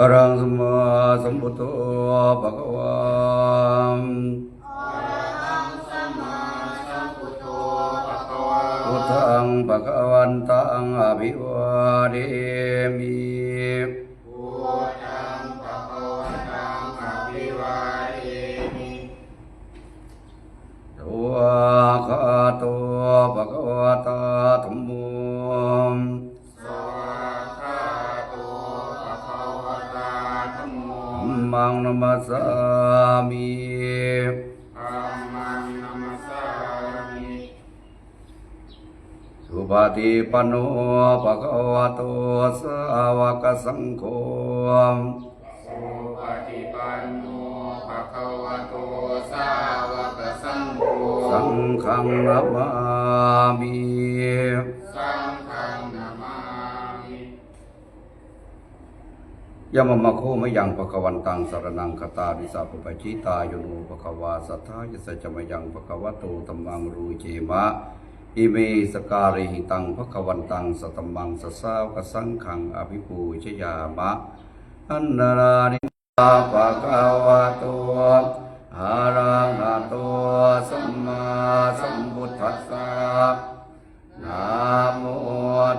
อรังสมาสัมพุทโธภะคะวา สุปฏิปันโนภะคะวะโตสาวกสังโฆ สังฆังนามามิยามมะโคมะยังภะคะวันตังสรนังคตาดิสาปุปจิตายโนภะคะวาสัทธายสสจมยังภะคะวะโตธัมมังรูเจมะ อิเมสการิหิตังภะคะวันตังสตมมังสสาวกสังขัง อภิปูชยามะ อันนารานิตาภะคะวะโตอะระหะโตสัมมาสัมพุทธัสสะนะโม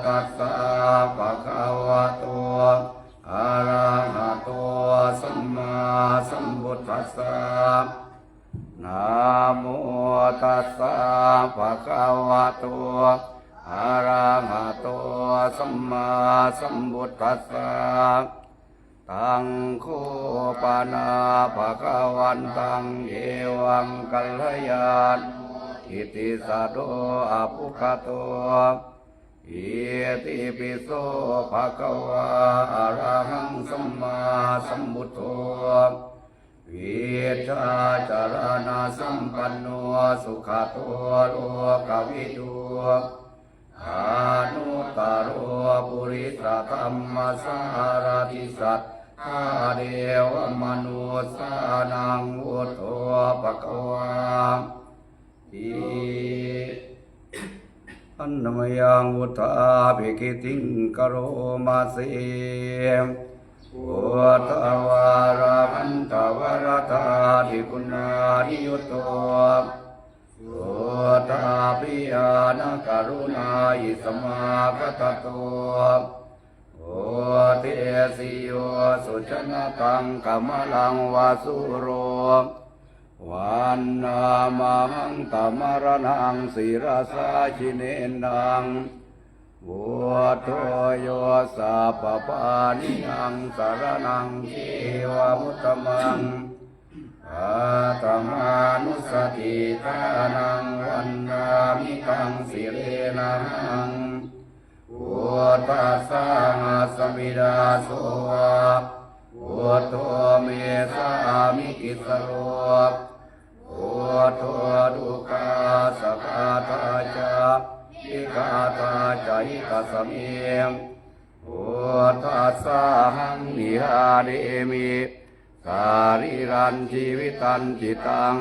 ตัสสะภะคะวะโตอะระหะโตสัมมาสัมพุทธัสสะ นะโมตัสสะภะคะวะโตอะระหะโตสัมมาสัมพุทธัสสะตังโคปานาภะคะวันตังเอวังกัลยาณอิติสะโดอะภุคะโตอิติปิโสภะคะวะอะระหังสัมมาสัมพุทโธ วิชาจารณะสัมปันโนสุขตัวโลกวิทูอานุตตโรปุริสธรรมสารติสัตอาเดวมนุสานังวุฒโธปะกวาอิอันนมยังวุฒาภิกิติงกโรมาเส พุทธวารามันตวรธาธิคุณานิยุตโตพุทธาปิยานกรุณาอิสมาคตโตโอเทสิโยสุชนะตังกมลังวาสุโรวันนามังตมรนังศิรสาชิเนนัง บุตโตโยสัพพานิยังสารนังเทวมุตมังอาตมานุสติทานังวันนามิตังสิเรนังพุทธัสสะสมิดาโสพุทโธเมสามิกิสโรพุทโธดุกาสกาตาจา อิกาตาจายิกาสเมียงพุทธัสหังนิหาเดมิสาริรันชีวิตันจิตัง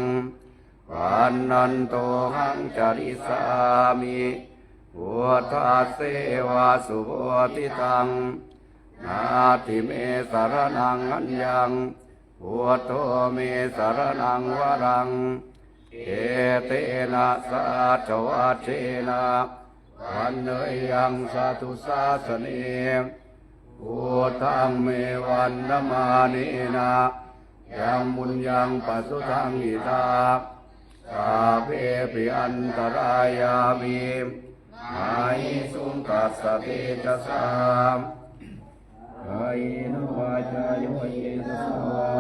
วันนันโตหังจาริสามิพุทธัสเสวาสุโพธิตังนาทิเมสารนังอัญญังพุทโธเมสารนังวรัง เอเตนะสัจวัชเนะวันเนยยังสาธุสาสนพุทธังเมวันนมานีนะยังบุญยังปัสสุทังอิตาสาเพปิอันตรายามีมาหิสุงกัสสติจัสสามกายโนวาจาโยเยสสาวา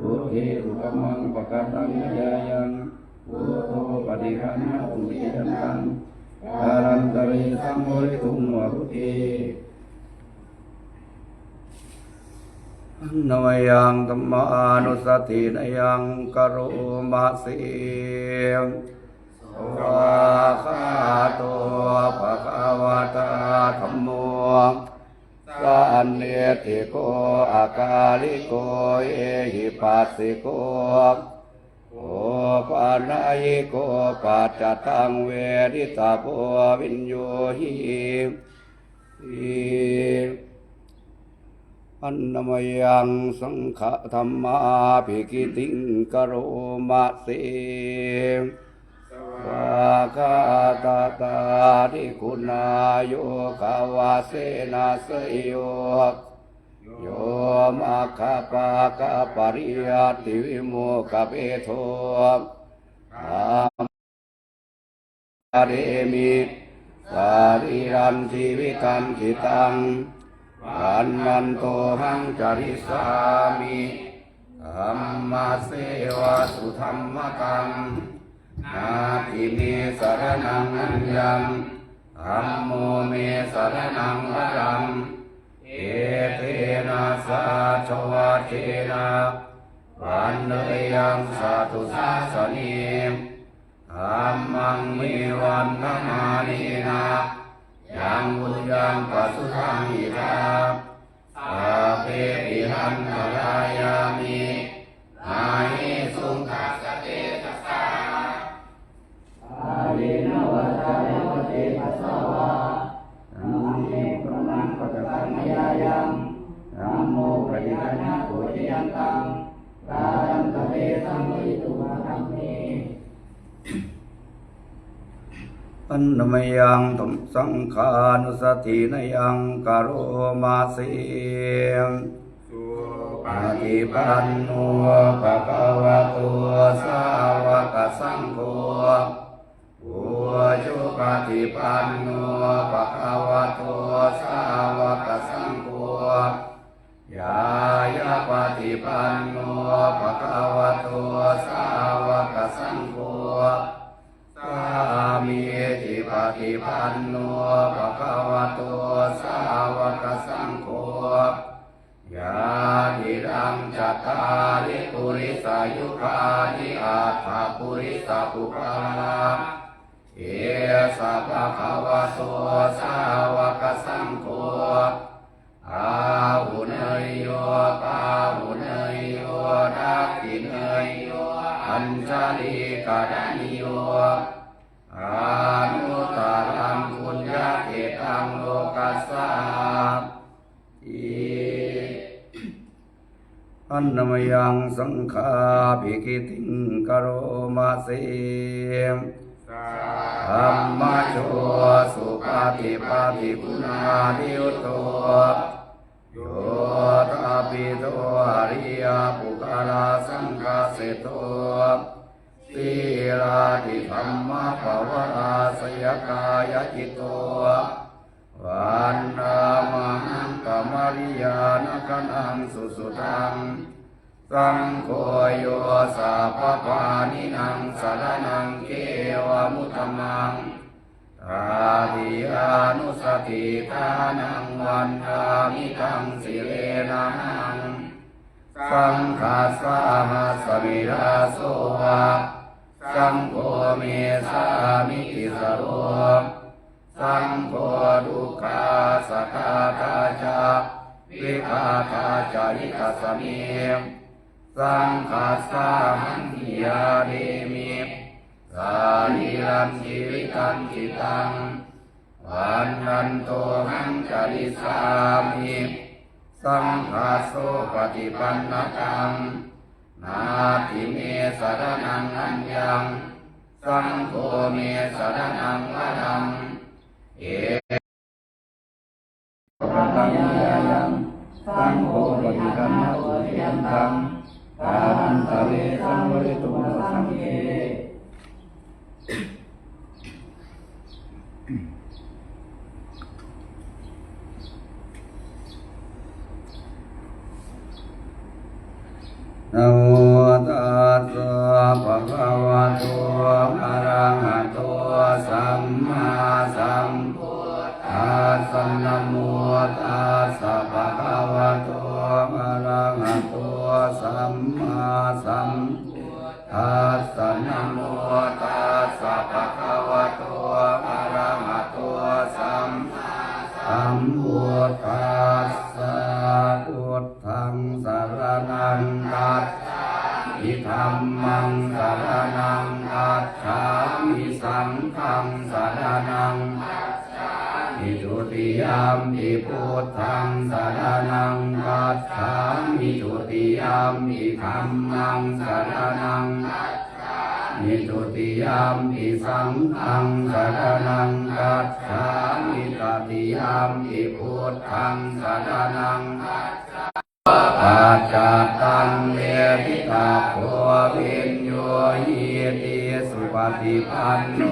พุ ทธิอุปมังปะกะตังยายังพุทโธปฏิคันหาตุเยนังการันตริสังโมริตุงวะพุทธินมยังธรรมานุสตินยังกโรมาสิวาคาโตภะคะวะตาธัมโม สันเนติโกอากาลิโกเอหิปัสสิโกโอปานายโกปัจจตังเวริตาโพวินโยหิอิอันนมยังสังฆธรรมาภิกิติงกโรมาเส วาคาตาตาทิคุณาโยกาวาเสนาสยโยโยมาคาปากาปริยติวิโมกเปโทอาเดมิสาริรันชีวิตันจิตังวันมันโตหังจริสามิธรรมาเสวะสุธรรมกัง นาทิเมสรนังอัญญังธรรมโมเมสรนังวรัง เอเตนะสาชวะเทนะวันเนยังสาธุสาสนีธรรมังมีวันนามานีนายังบุญยังปัสสุทังอิทาสาเปปิหันตรายามินาหิสุงคัส นนาโกชยันตังปารันตเตสัมมิตุมาธรรมเมอันนมยังตัมสังขานุสตินยังกโรมาสิปฏิปันโนภะคะวะโตสาวกสังโฆโอจุปฏิปันโนภะคะวะโตสาวกสังโฆ ยายาปฏิปันโนภะคะวะโตสาวกสังโฆสามีจิปฏิปันโนภะคะวะโตสาวกสังโฆยาทิรังจัตตาริปุริสายุคานิอาถาปุริสปุปาเอสะภะคะวะโตสาวกสังโฆ อาหุเนยโยปาหุเนยโยทักขิเนยโยอัญชลีกาดานิโยอานุตตรังคุญญาเกตังโลกัสสาอิอันนมยังสังฆาภิกิติงกโรมาเสมธรรมโชสุปฏิปฏิคุณานิโตโย ตาปิโตอริยปุคลาสังฆาเสโตสีลาติธรรมภวราสยกายจิตโตวันนามหังกมริยานกันังสุสุตัง สังโฆโยสัพพปานินังสารนังเกวมุตตมัง อาทิยานุสติทานังวันทามิตังสิเลนะหังสังฆาสาหัสมิราโสวะสังโฆเมสามิติสโรสังโฆดุขาสกาตาจาวิคาตาจาริกสเมสังฆาสาหันยาเดมิ สาลีรันชีวิตันจิตังวันนันโตหังจริสามิสังฆาโสปฏิปันนตังนาทิเมสรนังอัญญัง สังโฆเมสรนังวรังเอปัตตังยายังสังโฆปฏิปันนะโอยันตังตานันตะเวสังวริตุมสังเก ฏิปันโน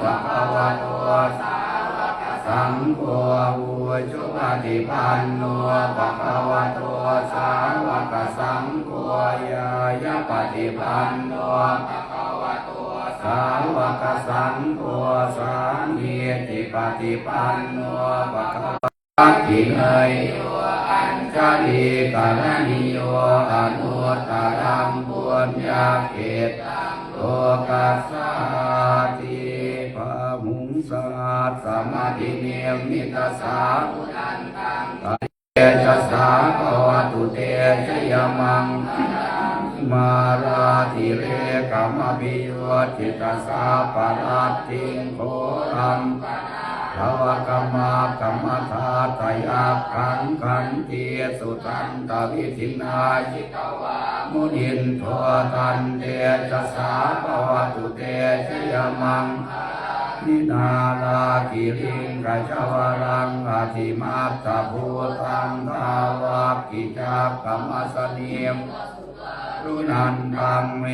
ภะคะวะโตสาวกสังโฆอุชุปฏิปันโนภะคะวะโตสาวกสังโฆยายาปฏิปันโนภะคะวะโตสาวกสังโฆสามีติปฏิปันโนภะคะวะปัจจิเนยโยอัญชลีกาลนิโยอนุตตรังบุญญาเกตังโลกัสสาติภา มุงสาสสมาธิเนียมิตสาบุนันตังเตจะสาภวตุเตชยมังมาราธิเรกามปิโยจิตสาปาราติงโคตัมภวกรรมากรรมธาตยาขังขันเทสุตันตวิธินาจิตวามุนินทวตันเตจะสาภวตุเตชยมัง นินาลากิริงกัจวรังอธิมาตาภูตังทาวากิจักกรรมสเนียมรุนันตังเม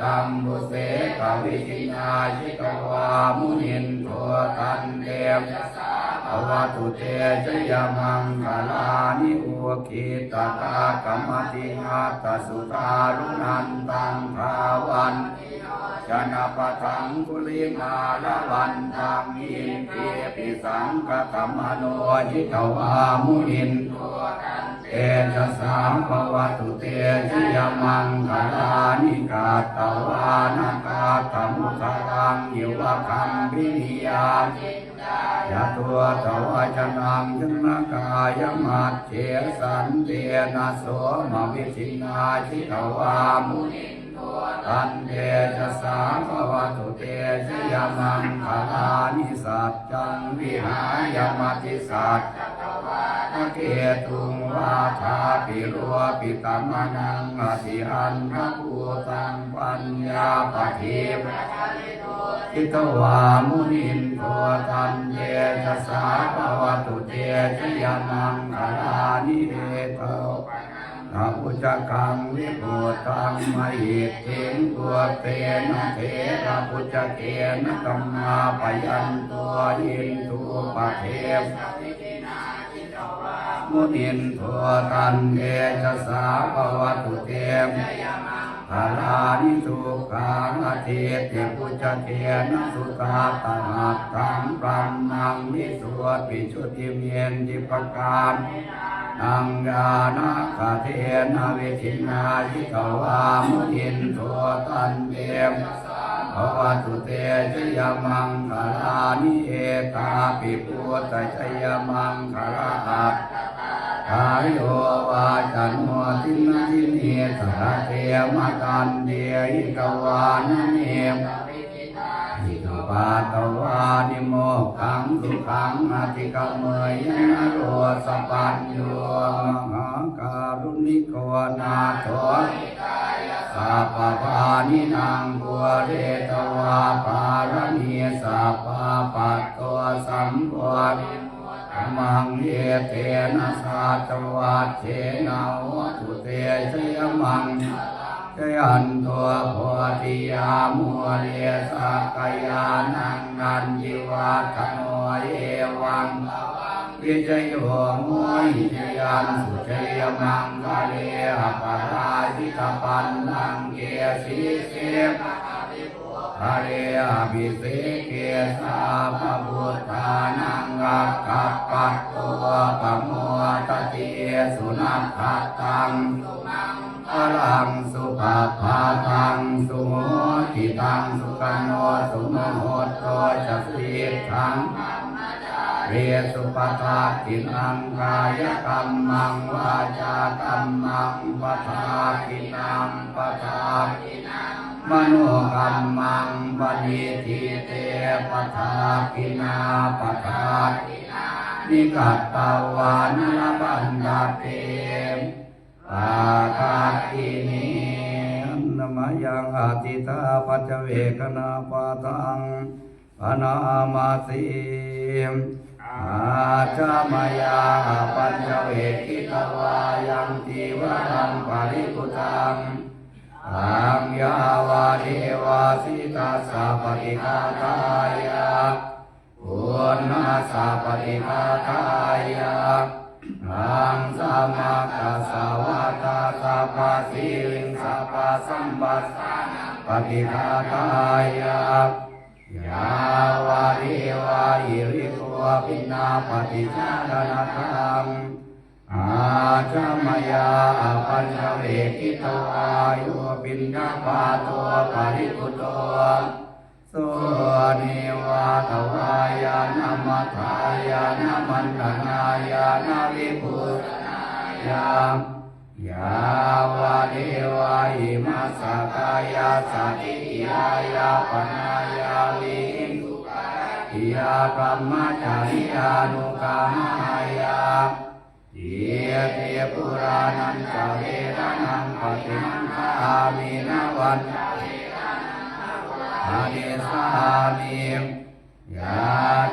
ตัมบุเสกวิจินาชิตวามุนินโทตันเตมภวตุเตชยมังคลานิอุคิตตากรรมติงาตสุตารุนันตังภาวัน จนะปะทังกุลิมาละวันตังอินเทปิสังกตมโนยิตวามุนินโทตันเตจะสามภวตุเตชยมังคลานิกาตวานากาตมุตรังยิวคัมพินิยาจินดายะตัวตวาจนังชนกายมัจเจสันเตนะโสมวิชินาชิตวามุนิ ตันเตจะสามภวตุเตชยมังคลานิสัจจังวิหายมติสัจเกตุงวาทาปิโรปิตมนังอธิอันทภูตังปัญญาปฏิปทิตวามุนินโทตันเยจะสาภวตุเตชยมังคลานิเดโต อุจกังวิปุตังมหิตถิงตัวเตนะเทระปุจเกนะกัมมาปยันตัวอินทุปะเทวมุนินทัวตันเอจสาภวตุเตม ภาลานิสุขังอธิเตปุจจเกนสุตาตหัตถังปรัมมังนิสวดปิชุติเมียนจิปการนังญาณคาเทนะเวทินาจิตวามุนินโทตันเตมภวตุเตชยมังคลานิเอตาปิปุตตชยมังคลาหัต กายโยวาจันโมทินาทิเนสหเทมกันเดียหิตวานเนมหิตปาตวานิโมขังสุขังอธิกมเมยนโรสปัญโยมหาการุณิโกนาโถสัพพปานินางบัวเรตวาปารมีสัพพะปัตตัวสัมปวะ มังเยเตนะสัตวัตเทนะวัตุเตชยมังชยันตัวโพธิยามัวเรสักยานังนันจิวัตโนเอวังวิจโยโมหิจยันสุจยมังคะเลหะปาราชิตปันนังเกสีเสปภริยภิเสเกสา ปทากินังกายกรรมังวาจากรรมังปทากินังปทามโนกรรมังปณิทิเตปทากินาปทานิกัตตวานลบันดาเตปาคาตินินมยังอาติตาปัจจเวกนาปาตังปนามาสี อาจามายาปัญจเวกิตวายังทีวรังปริกุตังอังยาวาเทวาสิตาสาปฏิฆาตายาปุณนาสาปฏิฆาตายาอังสามากัสสาวาตาสาปาสิลิงสาปาสัมบัสปฏิฆาตายา ยาวาริวาหิริโกปินาปฏิจารณธรรมอาจามยาปัญจเวกิตวายุปินนาปาตัวปริกุตวโสนิวาตวายานามัทายานามันตนายานาวิปุตยามยาวาเดวาหิมาสกายาสติยายาปนา ลิงทิยากรรมจาริยานุกามายาเทียเทปุรานันจะเวรนังปฏิมันทามินาวันอาเดสามิยา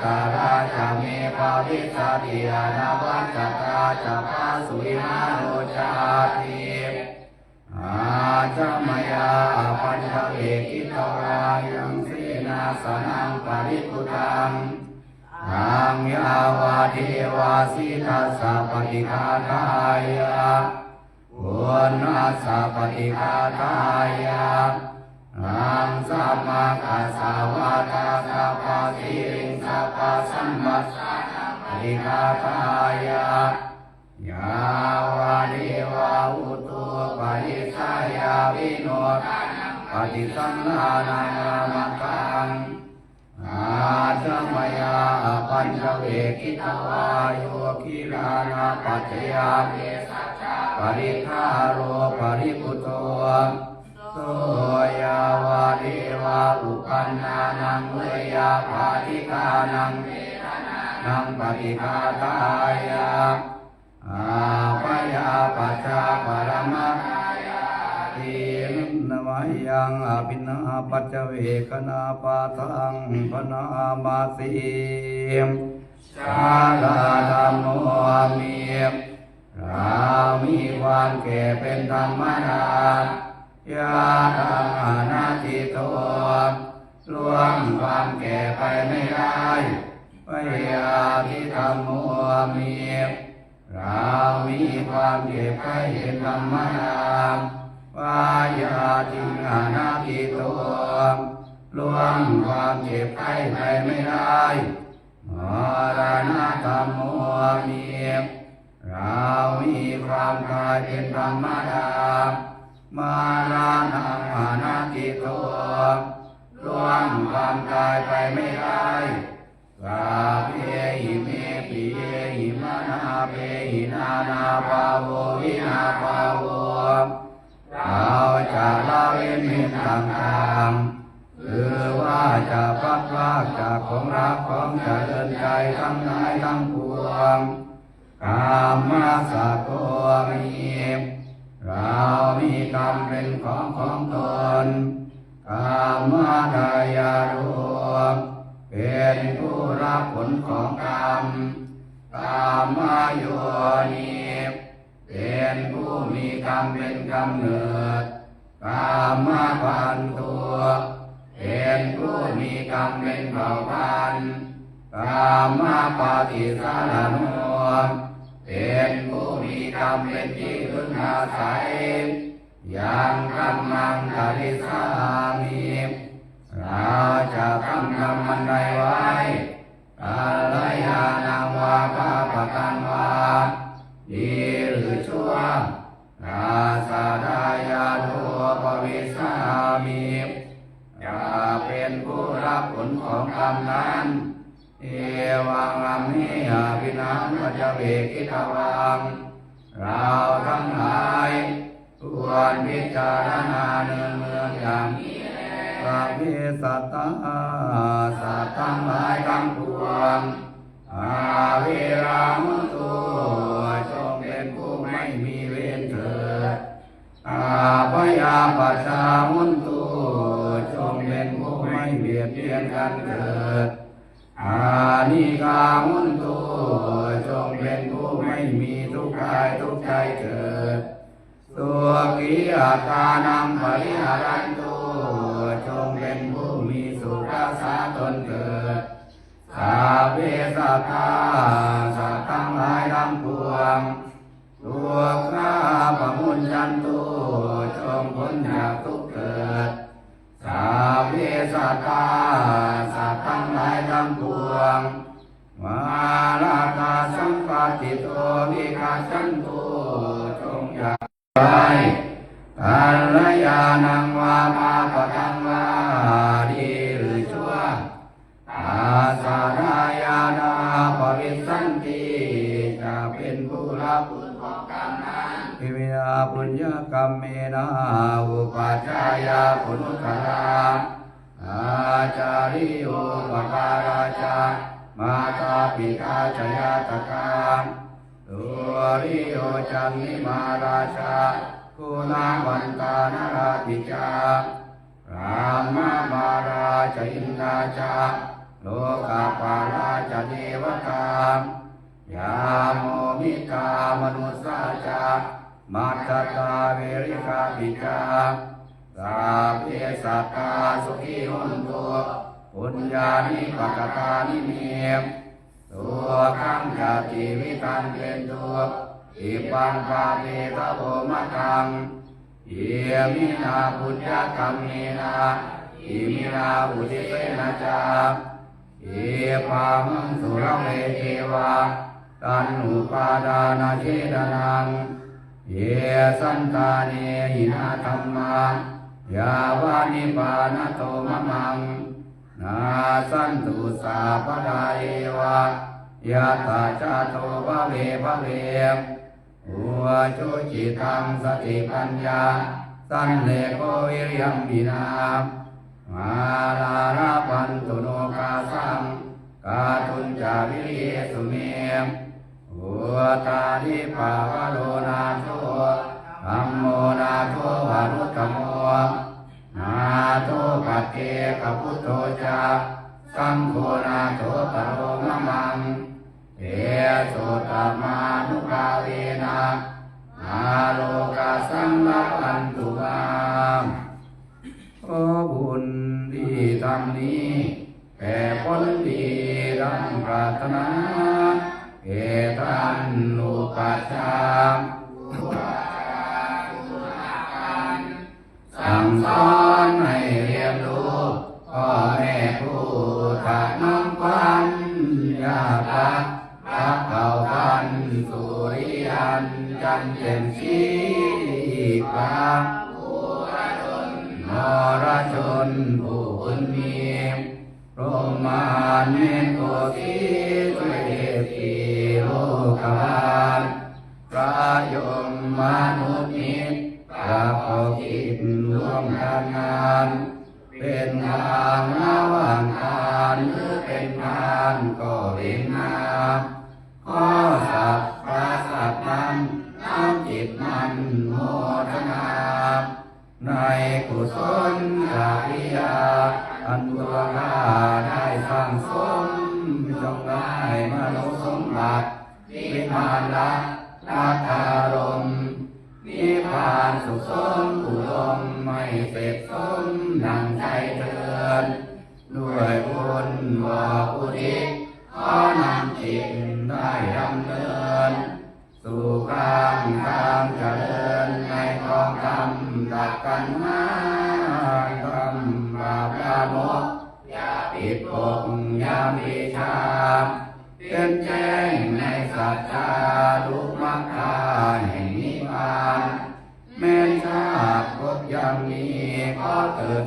ตาราชเมปาวิสาติยานาวัจตาจะปาสุวิมาโนจาติอาจามยาปัญจเวกิตวายัง นาสนังปริปุตังทางยาวาเทวาสิทัสสะปฏิฆาตายาปุณนาสะปฏิฆาตายาอังสัมมาคัสสาวาตาสัพพะสิริงสัพพะสัมมัสสะอิกาตายะยาวาเดวาอุตุปะริสายาวิโนท ปฏิสังนานังรามังอาจามยาปัญจเวกิตวาโยกิลานาปัจยาเสัจจปริคาโรปริปุตโตโสยาวาเดวาอุปันนานังเวยาภาติกานังนังปฏิฆาตายาอาปยาปัจจาปรมัตติ นวายังอภินาปัจจเวกนาปาทังปนามาสีชาลาธรรมโมมีเรามีความแก่เป็นธรรมดายาทังอนาติโตล่วงความแก่ไปไม่ได้พยาธิธรรมโมมีเรามีความเจ็บไข้เป็นธรรมดา วายาทิงอนาติโตล่วงความเจ็บไข้ไปไม่ได้มรณะธรรมโมมีเรามีความตายเป็นธรรมดามารานังอานาติโตล่วงความตายไปไม่ได้กาเพหิเมปิเยหิมานาเพหินานาภาโววินาภาโว เราจะละเว้นมิตรต่างๆคือว่าจะพัดพรากจากของรักของเจริญใจทั้งหลายทั้งปวงกามมาสะโกมีเรามีกรรมเป็นของของตนกามมาดายาโรเป็นผู้รับผลของกรรมกามมาโยนี เป็นผู้มีกรรมเป็นกำเนิดกามมาพันตัว เป็นผู้มีกรรมเป็นเผ่าพันธุ์กามมาปฏิสารโนเป็นผู้มีกรรมเป็นที่พึ่งอาศัยยังกรรมังกริสามิเราจะทำกรรมันใดไว้กาลยานังวาปาปะกันวา ดีหรือชั่วนาสาดายาโทปวิสามีอย่าเป็นผู้รับผลของกรรมนั้น เอวังอัมมิอภินังปัจเวกิตวัง เราทั้งหลายควรพิจารณาเนืองเมืองอย่างนี้พระพิสัตตาสัตว์ทั้งหลายทั้งปวงอาวิรามุ มาลาตาสัมปติโตวิคาชันตุจงอย่าไปกัลยาณังวามาปะทังวาดีหรือชั่วอาสาดายานาปวิสันติจะเป็นผู้รับผลของกรรมนั้นพิวิยาปุญญกรรมเมนาอุปัชฌายาปุนุตราอาจาริโอปการาชา มาตาปิตาชยาตกามตัวริโอจันนิมาราชาคุณาวันตานาราปิจารามามาราชอินราชาโลกาปาราชเทวตายาโมมิกามนุสาจามาตตาเวริกาปิจาสาเพสัตตาสุขีหุนตัว ปุญญานิปกตานิเมียมตัวขังจาติวิตันเป็นตัวอิปังปาเปตะโพมะตังเยมินาปุญญกรรมเมนาอิมินาอุติเสนาจาเอปามังสุรเมเทวาตันอุปาดานาเชดนังเยสันตาเนหินาธรรมายาวานิปานโตมะมัง นาสันตุสาปดาเอวะยะตาจาโตภะเวภะเวอุวจุจิตังสติปัญญา สันเลโกวิริยมบินามาลาลาปันตุโนกาสังกาตุนจาวิริยสุเมอุตานิปาวโลนาโทธัมโมนาโทวารุตตโม นาโทปัเจกพุทโธจาสังโฆนาโทปโรมะมังเอโสตมานุภาเวนะอาโลกาสังลปันตุวามขอบุญที่ทำนี้แผ่ผลดีดังปรารถนาเอตันอุปัชาย์ กุศลจาริยา อันตัวข้าได้สร้างสมจงได้มโนสมบัตินิพพานละนาคารมนิพพานสุขสมอุดมไม่เสพสมดังใจเตือนด้วยบุญบอกอุทิศขอนำจิตได้ดำเนิน สู่การทางเจริญในกองธรรม ดักกันมาธรรมบาปละมกยาปิปกยามวิชาเป็นแจ้งในสัจจาลุมัคคาแห่งนิพพานแม้ชาติพบยังมีก็เกิด